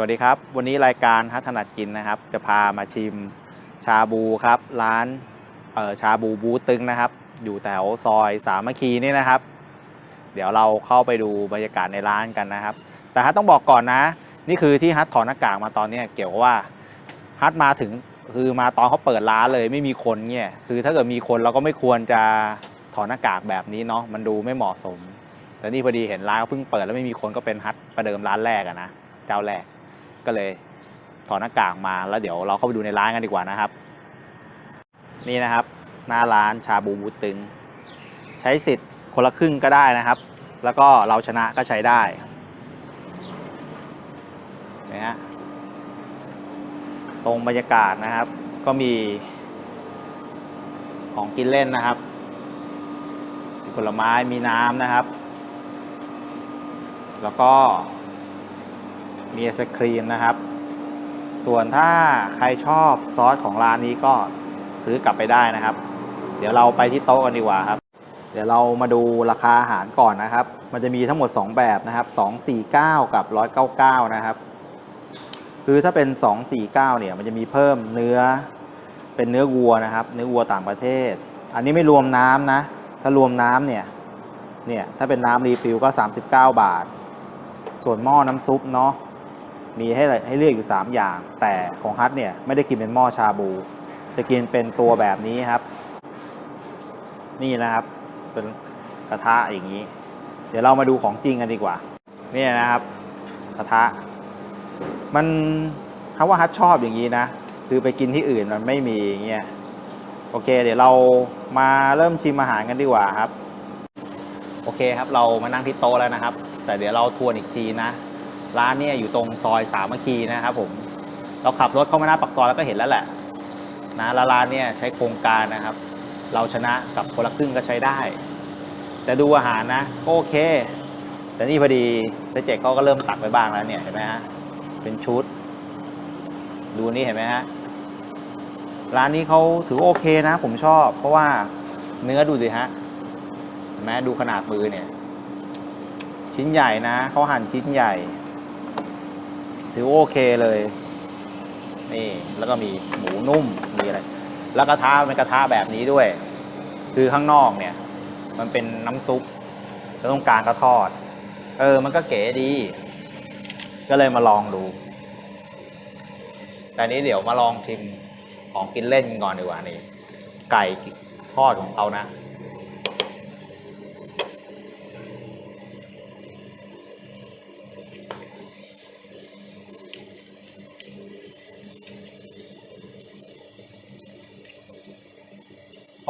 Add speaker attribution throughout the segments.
Speaker 1: วัสดีครับ วันนี้รายการฮัทถนัดกินนะครับ จะพามาชิมชาบูครับ ร้านเอ่อชาบูบูตึงนะครับ อยู่แถวซอยสามัคคีนี่นะครับ เดี๋ยวเราเข้าไปดูบรรยากาศในร้านกันนะครับ แต่ฮัทต้องบอกก่อนนะ นี่คือที่ฮัทถอดหน้ากากมาตอนนี้เกี่ยวกับว่าฮัทมาถึงคือมาตอนเขาเปิดร้านเลยไม่มีคนเนี่ยคือถ้าเกิดมีคนเราก็ไม่ควรจะถอดหน้ากากแบบนี้เนาะมันดูไม่เหมาะสมแต่นี่พอดีเห็นร้านเขาเพิ่งเปิดแล้วไม่มีคนก็เป็นฮัทประเดิมร้านแรกอะนะเจ้าแรก ก็เลยถอดหน้ากากมาแล้วเดี๋ยวเราเข้าไปดูในร้านกันดีกว่านะครับ นี่นะครับ หน้าร้านชาบูบูตึง ใช้สิทธิ์คนละครึ่งก็ได้นะครับ แล้วก็เราชนะก็ใช้ได้นะฮะตรงบรรยากาศนะครับ ก็มีของกินเล่นนะครับมีผลไม้มีน้ำนะครับ แล้วก็ มีไอศครีมนะครับ ส่วนถ้าใครชอบซอสของร้านนี้ก็ซื้อกลับไปได้นะครับ เดี๋ยวเราไปที่โต๊ะกันดีกว่าครับ เดี๋ยวเรามาดูราคาอาหารก่อนนะครับ มันจะมีทั้งหมด 2 แบบนะครับ 249 กับ 199 นะครับ คือถ้าเป็น 249 เนี่ยมันจะมีเพิ่มเนื้อเป็นเนื้อวัวนะครับ เนื้อวัวต่างประเทศ อันนี้ไม่รวมน้ำนะ ถ้ารวมน้ำเนี่ยเนี่ยถ้าเป็นน้ำรีฟิลก็ 39 บาท ส่วนหม้อน้ำซุปเนาะ มีให้เลยให้เลือกอยู่ 3 อย่าง แต่ของฮัทเนี่ยไม่ได้กินเป็นหม้อชาบู จะกินเป็นตัวแบบนี้ครับ นี่นะครับ เป็นกระทะอย่างนี้ เดี๋ยวเรามาดูของจริงกันดีกว่า นี่นะครับ กระทะ มันถ้าว่าฮัทชอบอย่างนี้นะ คือไปกินที่อื่นมันไม่มีอย่างเงี้ย โอเค เดี๋ยวเรามาเริ่มชิมอาหารกันดีกว่าครับ โอเคครับ เรามานั่งที่โต๊ะแล้วนะครับ แต่เดี๋ยวเราทวนอีกทีนะ ร้านเนี่ยอยู่ตรงซอยสามัคคีนะครับผม เราขับรถเข้ามาหน้าปากซอยแล้วก็เห็นแล้วแหละนะแล้วร้านเนี่ยใช้โครงการนะครับ เราชนะกับคนละครึ่งก็ใช้ได้ แต่ดูอาหารนะโอเค แต่นี่พอดีเซเจกเขาก็เริ่มตักไปบ้างแล้วเนี่ยเห็นไหมฮะเป็นชุด ดูนี่เห็นไหมฮะร้านนี้เขาถือโอเคนะ ผมชอบ เพราะว่าเนื้อดูสิฮะเห็นไหมดูขนาดมือเนี่ย ชิ้นใหญ่นะเขาหั่นชิ้นใหญ่ ถือโอเคเลย นี่แล้วก็มีหมูนุ่มมีอะไร แล้วกระทะเป็นกระทะแบบนี้ด้วย คือข้างนอกเนี่ย มันเป็นน้ำซุปแล้วตรงกลางก็ทอด เออ มันก็เก๋ดี ก็เลยมาลองดูแต่นี้เดี๋ยวมาลองชิมของกินเล่นก่อนดีกว่านี่ไก่ทอดของเขานะ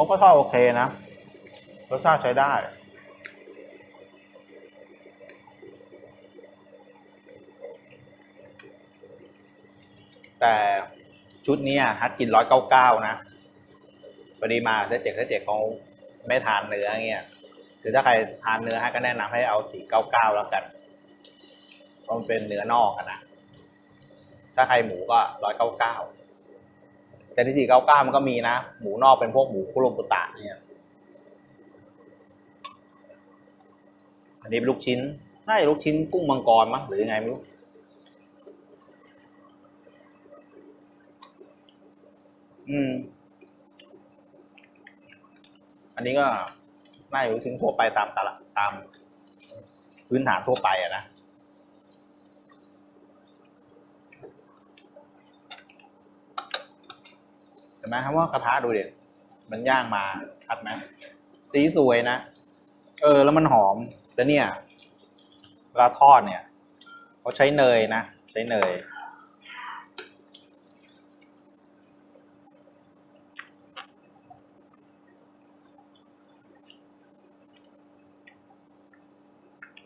Speaker 1: ก็ทอดโอเคนะรสชาติใช้ได้ แต่ชุดนี้ฮัทกินร้อยเก้าเก้านะพอดีมาเจ๊เจ็กเจ๊เจ็กเขาไม่ทานเนื้อเงี้ยคือถ้าใครทานเนื้อฮัทก็แนะนำให้เอาสี่เก้าเก้าแล้วกันเพราะมันเป็นเนื้อนอกนะถ้าใครหมูก็ร้อยเก้าเก้า แต่ที่สี่เก้าเก้ามันก็มีนะ หมูนอกเป็นพวกหมูคุโรบุตะเนี่ยอันนี้เป็นลูกชิ้นน่าจะลูกชิ้นกุ้งมังกรมั้งหรือยังไงไม่รู้อืม อันนี้ก็น่าจะลูกชิ้นทั่วไปตามตลาดตามพื้นฐานทั่วไปอะนะ เห็น ไหมครับว่ากระทะดูเด็ดมันย่างมาชัดไหมสีสวยนะ เออ แล้วมันหอมแต่เนี่ยเวลาทอดเนี่ยเขาใช้เนยนะใช้เนย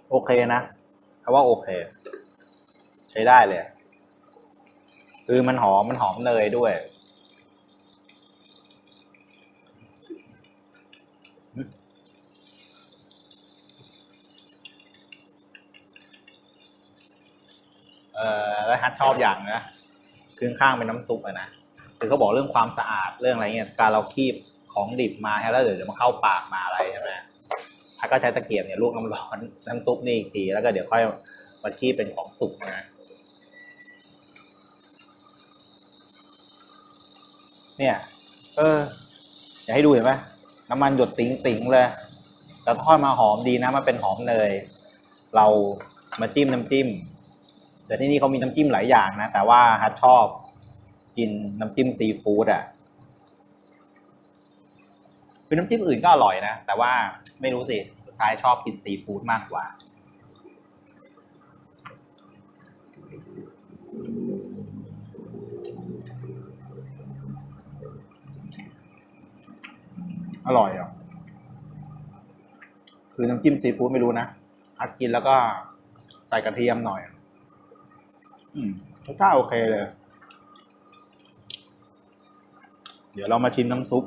Speaker 1: โอเคนะคำว่าโอเค ใช้ได้เลย คือมันหอมมันหอมเนยด้วย ชอบอย่างนะคือข้างเป็นน้ำซุปอะนะคือเขาบอกเรื่องความสะอาดเรื่องอะไรเงี้ยการเราคีบของดิบมาแล้วเดี๋ยวจะมาเข้าปากมาอะไรใช่ไหมถ้าก็ใช้ตะเกียบเนี่ยลวกน้ำร้อนน้ำซุปนี่อีกทีแล้วก็เดี๋ยวค่อยมาคีบเป็นของสุกนะเนี่ย เอออยากให้ดูเห็นไหมน้ำมันหยดติ๋งต๋งเลยแต่ทอดมาหอมดีนะมันเป็นหอมเนยเรามาจิ้มน้ำจิ้ม แต่ที่นี่เขามีน้ำจิ้มหลายอย่างนะ แต่ว่าฮัทชอบกินน้ำจิ้มซีฟู้ดอะคือน้ำจิ้มอื่นก็อร่อยนะ แต่ว่าไม่รู้สิสุดท้ายชอบกินซีฟู้ดมากกว่า อร่อยอะคือน้ำจิ้มซีฟู้ดไม่รู้นะอัดกินแล้วก็ใส่กระเทียมหน่อย อืมรสชาติโอเคเลย เดี๋ยวเรามาชิมน้ำซุป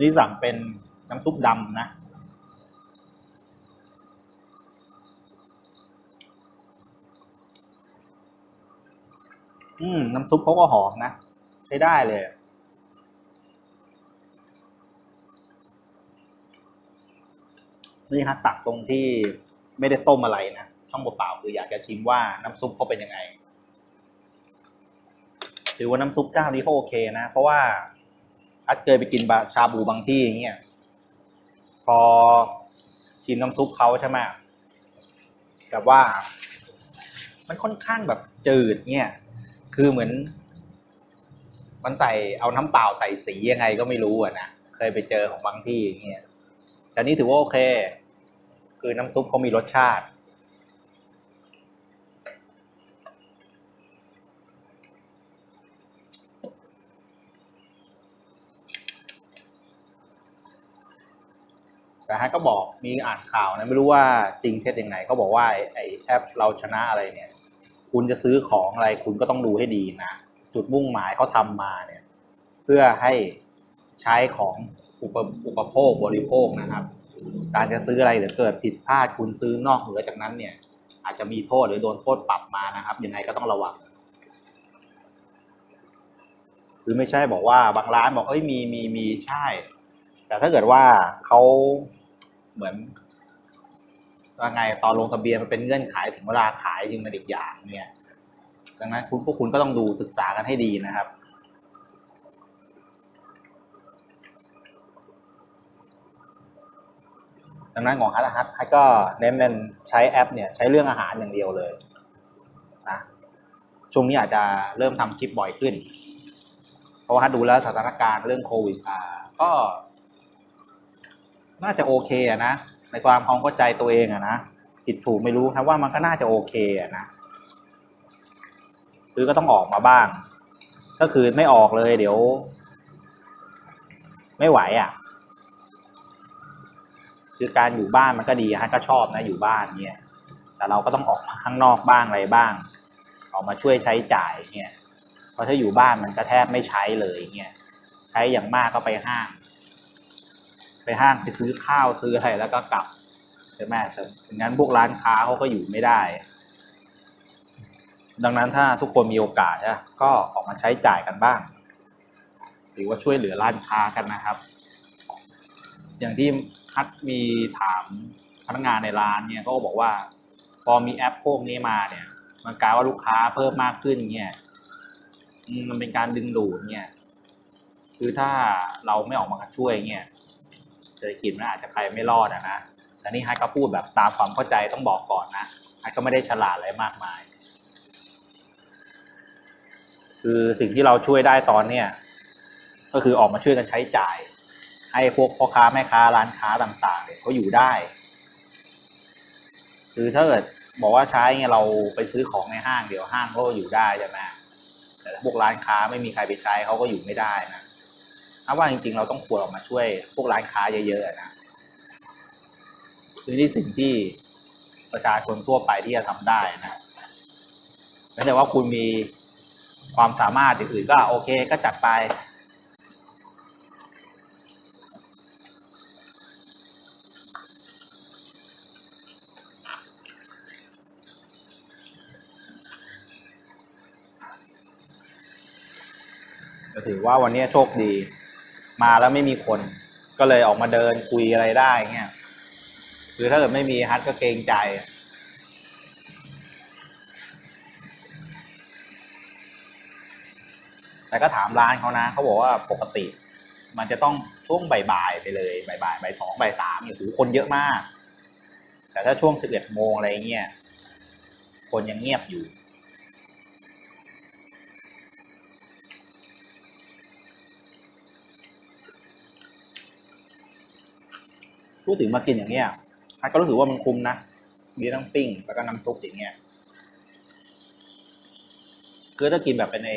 Speaker 1: นี่สั่งเป็นน้ำซุปดำนะอืม น้ำซุปเขาก็หอมนะใช้ได้เลย นี่ฮะตักตรงที่ไม่ได้ต้มอะไรนะ ช่องเปล่าๆคืออยากจะชิมว่าน้ำซุปเขาเป็นยังไง ถือว่าน้ำซุปเจ้านี้เขาโอเคนะ เพราะว่าอัดเคยไปกินชาบูบางที่อย่างเงี้ยพอชิมน้ำซุปเขาใช่ไหมแต่ว่า มันค่อนข้างแบบจืดเนี่ย คือเหมือน มันใส่เอาน้ำเปล่าใส่สียังไงก็ไม่รู้อะนะเคยไปเจอของบางที่อย่างเงี้ยแต่นี่ถือว่าโอเค คือน้ำซุปเขามีรสชาติ แต่ฮะก็บอกมีอ่านข่าวนะไม่รู้ว่าจริงเท็จยังไงเขาบอกว่าไอแอปเราชนะอะไรเนี่ย คุณจะซื้อของอะไรคุณก็ต้องดูให้ดีนะ จุดมุ่งหมายเขาทำมาเนี่ย เพื่อให้ใช้ของอุปอุปโภคบริโภคนะครับ การจะซื้ออะไรหรือเกิดผิดพลาดคุณซื้อนอกเหนือจากนั้นเนี่ย อาจจะมีโทษหรือโดนโทษปรับมานะครับยังไงก็ต้องระวังคือไม่ใช่บอกว่าบางร้านบอกเอ้ยมีมีมีใช่ แต่ถ้าเกิดว่าเขาเหมือนว่าไงตอนลงทะเบียนมันเป็นเงื่อนไขถึงเวลาขายจริงมันอีกอย่างเนี่ยดังนั้นคุณพวกคุณก็ต้องดูศึกษากันให้ดีนะครับดังนั้นของฮัทฮัทฮัทก็เน้นเป็นใช้แอปเนี่ยใช้เรื่องอาหารอย่างเดียวเลยนะช่วงนี้อาจจะเริ่มทำคลิปบ่อยขึ้น เพราะว่าฮัทดูแล้วสถานการณ์เรื่องโควิดอ่าก็ น่าจะโอเคอะนะในความความเข้าใจตัวเองอะนะผิดถูกไม่รู้ครับว่ามันก็น่าจะโอเคอะนะคือก็ต้องออกมาบ้าง ก็คือไม่ออกเลย เดี๋ยว ไม่ไหวอะ คือการอยู่บ้านมันก็ดีฮะก็ชอบนะอยู่บ้านเนี่ยแต่เราก็ต้องออกมาข้างนอกบ้างอะไรบ้าง ออกมาช่วยใช้จ่ายเนี่ยเพราะถ้าอยู่บ้านมันก็แทบไม่ใช้เลยเนี่ยใช้อย่างมากก็ไปห้าง ไปห้างไปซื้อข้าวซื้ออะไรแล้วก็กลับใช่ไหมแต่งั้นพวกร้านค้าเขาก็อยู่ไม่ได้ ดังนั้นถ้าทุกคนมีโอกาสนะก็ออกมาใช้จ่ายกันบ้าง หรือว่าช่วยเหลือร้านค้ากันนะครับ อย่างที่คัดมีถามพนักงานในร้านเนี่ยก็บอกว่า พอมีแอปพวกนี้มาเนี่ย มันกลายว่าลูกค้าเพิ่มมากขึ้นเนี่ยมันเป็นการดึงดูดเนี่ย คือถ้าเราไม่ออกมาช่วยเนี่ย รษฐกิจมันอาจจะไปไม่รอดอะนะแต่นี่ไฮก็พูดแบบตามความเข้าใจต้องบอกก่อนนะไฮก็ไม่ได้ฉลาดอะไรมากมาย คือสิ่งที่เราช่วยได้ตอนเนี้ยก็คือออกมาช่วยกันใช้จ่าย ให้พวกพ่อค้าแม่ค้าร้านค้าต่างๆเนี่ยเขาอยู่ได้ คือถ้าเกิดบอกว่าใช้เงี้ยเราไปซื้อของในห้างเดี๋ยวห้างก็อยู่ได้ใช่ไหมแต่ถ้าพวกร้านค้าไม่มีใครไปใช้เขาก็อยู่ไม่ได้นะ ถ้าว่าจริงๆ เราต้องควรออกมาช่วยพวกร้านค้าเยอะๆนะคือนี่สิ่งที่ประชาชนทั่วไปที่จะทำได้นะไม่ใช่ว่าคุณมีความสามารถอื่นๆก็โอเคก็จัดไป ถือว่าวันนี้โชคดี มาแล้วไม่มีคน ก็เลยออกมาเดินคุยอะไรได้เงี้ยคือถ้าเกิดไม่มีฮัทก็เกรงใจแต่ก็ถามร้านเขานะเขาบอกว่าปกติ มันจะต้องช่วงบ่ายๆไปเลยบ่ายๆบ่ายสองบ่ายสามเนี่ยโหคนเยอะมาก แต่ถ้าช่วงสิบเอ็ดโมงอะไรเงี้ยคนยังเงียบอยู่ พูดถึงมากินอย่างเงี้ยอันก็รู้สึกว่ามันคุ้มนะมีทั้งปิ้งแล้วก็น้ำซุปอย่างเงี้ยคือถ้ากินแบบเป็นใน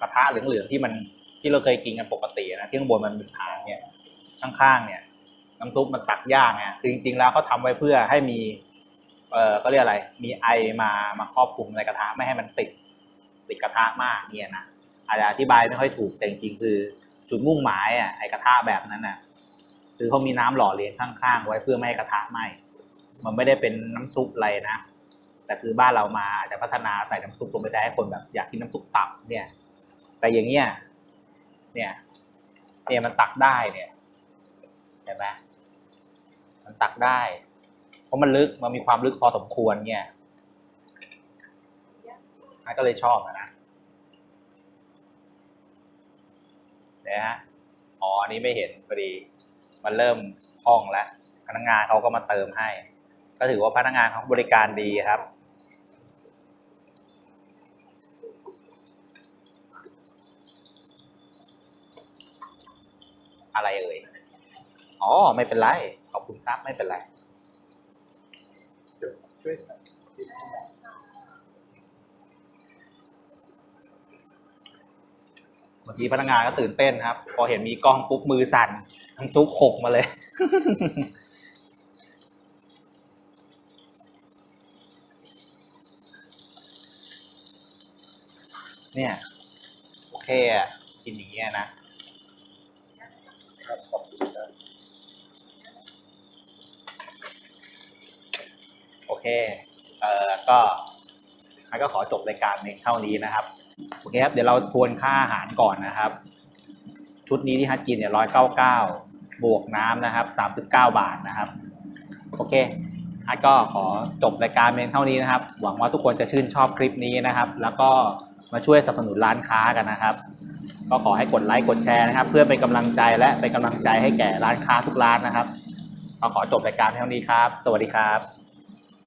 Speaker 1: กระทะเหลืองๆที่มันที่เราเคยกินกันปกตินะที่ข้างบนมันเป็นฐานเนี่ยข้างๆเนี่ย น้ำซุปมันตักยางไงคือจริงๆแล้วเขาทำไว้เพื่อให้มี เอ่อก็เรียกอะไร มีไอมามาครอบคลุมในกระทะไม่ให้มันติด ติดกระทะมากเนี่ยนะอาจจะอธิบายไม่ค่อยถูกแต่จริงๆคือ จุดมุ่งหมายอะไอกระทะแบบนั้นน่ะ คือเขามีน้ำหล่อเลี้ยงข้างๆ ไว้เพื่อไม่ให้กระทะไหม้มันไม่ได้เป็นน้ำซุปอะไรนะแต่คือบ้านเรามาอาจจะพัฒนาใส่น้ำซุปลงไปได้ให้คนแบบอยากกินน้ำซุปตับเนี่ย แต่อย่างเงี้ยเนี่ยเนี่ยมันตักได้เนี่ยเห็นไหมมันตักได้ เพราะมันลึกมันมีความลึกพอสมควรเนี่ยนายก็เลยชอบอะนะเดี๋ยฮะอ๋ออันนี้ไม่เห็นพอดี มันเริ่มคล่องแล้วพนักงานเขาก็มาเติมให้ ก็ถือว่าพนักงานเขาบริการดีครับ อะไรเอ่ยอ๋อไม่เป็นไรขอบคุณครับไม่เป็นไร
Speaker 2: ช่วย
Speaker 1: เมื่อกี้พนักงานก็ตื่นเต้นครับ พอเห็นมีกล้องปุ๊บมือสั่น ทั้งซุปหกมาเลย เนี่ย โอเคอะกินอย่างเงี้ยนะโอเค เอ่อ ก็มันก็ขอจบรายการเพียงเท่านี้นะครับ โอเคครับ เดี๋ยวเราทวนค่าอาหารก่อนนะครับ ชุดนี้ที่ฮัทกินเนี่ยร้อยเก้าเก้าบวกน้ำนะครับสามสิบเก้าบาทนะครับ โอเคฮัทก็ขอจบรายการเพียงเท่านี้นะครับ หวังว่าทุกคนจะชื่นชอบคลิปนี้นะครับ แล้วก็มาช่วยสนับสนุนร้านค้ากันนะครับ ก็ขอให้กดไลค์กดแชร์นะครับ เพื่อเป็นกำลังใจและเป็นกำลังใจให้แก่ร้านค้าทุกร้านนะครับก็ขอจบรายการเท่านี้ครับ สวัสดีครับ